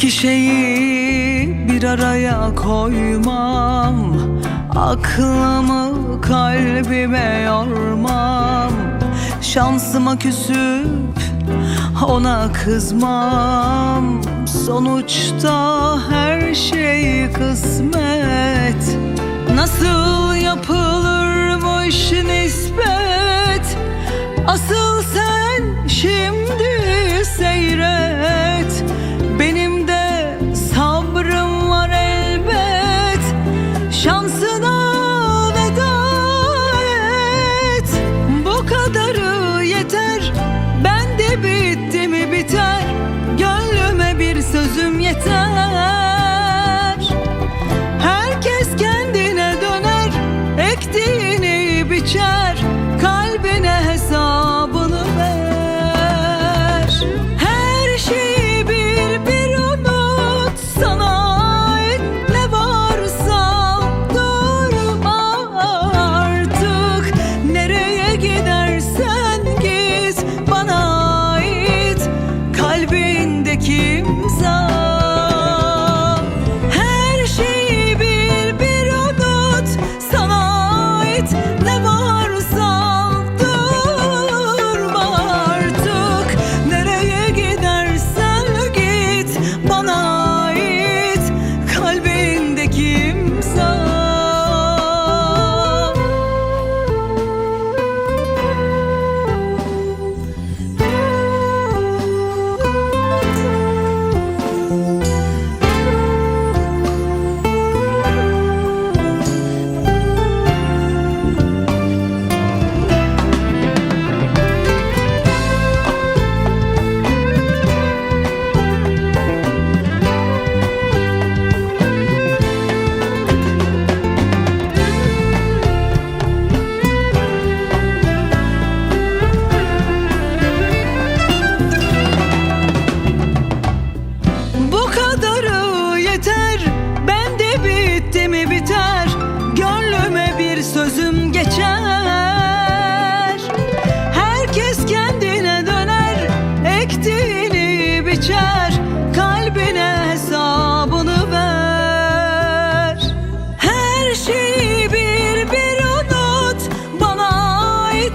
İki şeyi bir araya koymam. Aklımı kalbime yormam. Şansıma küsüp ona kızmam. Sonuçta her şey kısmet. Nasıl Şansına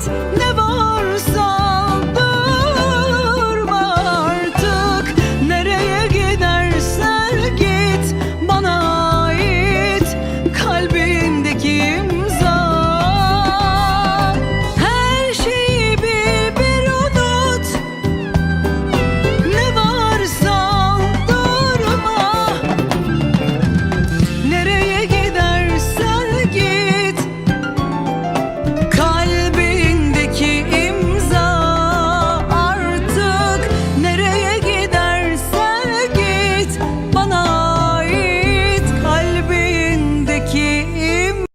It's